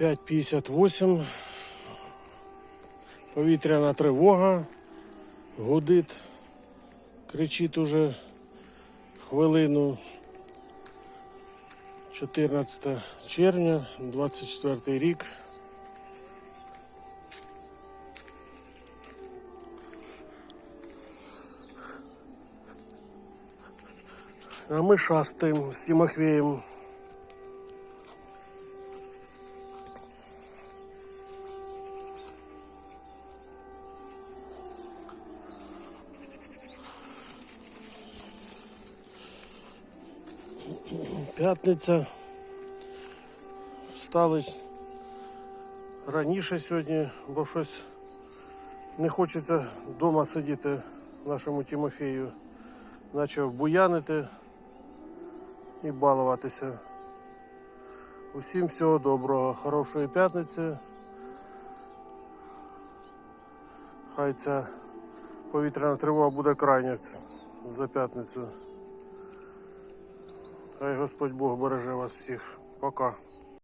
5.58. Повітряна тривога. Гудить. Кричить уже хвилину. 14 червня, 24 рік. А ми шастаємо з Тимофеєм. П'ятниця. Встали раніше сьогодні, бо щось не хочеться вдома сидіти нашому Тимофею. Почав буянити і балуватися. Усім всього доброго, хорошої п'ятниці. Хай ця повітряна тривога буде крайня за п'ятницю. Хай Господь Бог береже вас всіх. Пока.